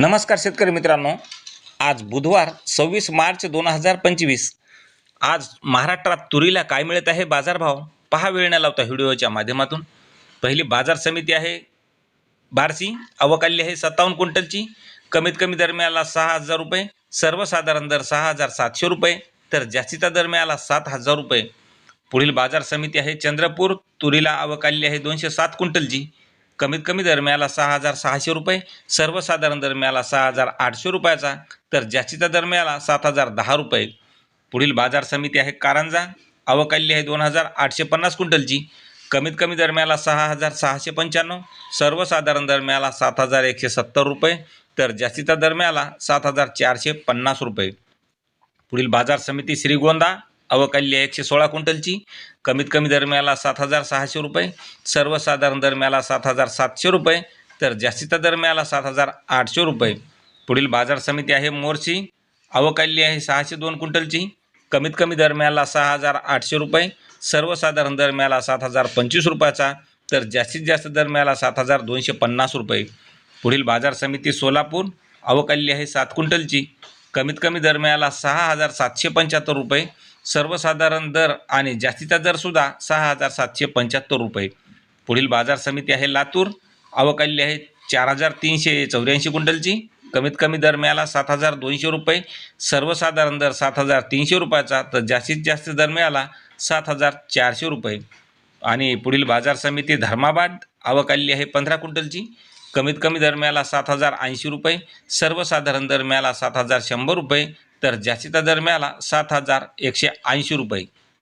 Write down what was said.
नमस्कार शेतकरी मित्रांनो. आज बुधवार सव्वीस मार्च दोन हजार पंचवीस. आज महाराष्ट्रात तुरीला काय मिळत आहे बाजारभाव? पहा वेळ न लावता व्हिडिओच्या माध्यमातून. पहिली बाजार समिती आहे बारसी अवकाली आहे सत्तावन्न क्विंटलची. कमीत कमी दर मिळाला सहा हजार रुपये सर्वसाधारण दर सहा हजार सातशे रुपये तर जास्तीचा दर मिळाला सात हजार रुपये. पुढील बाजार समिती आहे चंद्रपूर तुरीला अवकाली आहे दोनशे सात क्विंटलची. कमीत कमी दर मिळाला सहा हजार सहाशे रुपये सर्वसाधारण दर मिळाला सहा हजार आठशे रुपयाचा तर जास्तीचा दर मिळाला सात हजार दहा रुपये. पुढील बाजार समिती आहे कारंजा अवकाली आहे दोन हजार आठशे पन्नास क्विंटलची. कमीत कमी दर मिळाला सहा हजार सहाशे पंच्याण्णव सर्वसाधारण दर मिळाला सात हजार एकशे सत्तर रुपये तर जास्तीचा दर मिळाला सात हजार चारशे पन्नास रुपये. पुढील बाजार समिती श्रीगोंदा अवकाली आहे एकशे सोळा क्विंटलची. कमीत कमी दर मिळाला सात हजार सहाशे रुपये. सर्वसाधारण दर मिळाला सात हजार सातशे रुपये. तर जास्तीचा दर मिळाला सात हजार आठशे रुपये. पुढील बाजार समिती आहे मोर्ची अवकाली आहे सहाशे दोन क्विंटलची. कमीत कमी दर मिळाला सहा हजार आठशे रुपये. सर्वसाधारण दर मिळाला सात हजार पंचवीस रुपयाचा. तर जास्तीत जास्त दर मिळाला सात हजार दोनशे पन्नास रुपये. पुढील बाजार समिती सोलापूर. अवकाली आहे सात क्विंटलची. कमीत कमी दर मिळाला सहा हजार सातशे पंच्याहत्तर रुपये. सर्वसाधारण दर आणि जास्तीचा दरसुद्धा सहा हजार सातशे पंच्याहत्तर रुपये. पुढील बाजार समिती आहे लातूर. अवकाली आहे चार हजार तीनशे चौऱ्याऐंशी क्विंटलची. कमीत कमी दर मिळाला सात हजार दोनशे रुपये. सर्वसाधारण दर सात हजार तीनशे रुपयाचा तर जास्तीत जास्त दर मिळाला सात हजार चारशे रुपये. आणि पुढील बाजार समिती धर्माबाद. अवकाली आहे पंधरा क्विंटलची. कमीत कमी दर मिळाला सात हजार ऐंशी रुपये. सर्वसाधारण दर मिळाला सात हजार शंभर रुपये. तर जास्तीचा दर मिळाला सात हजार एकशे ऐंशी रुपये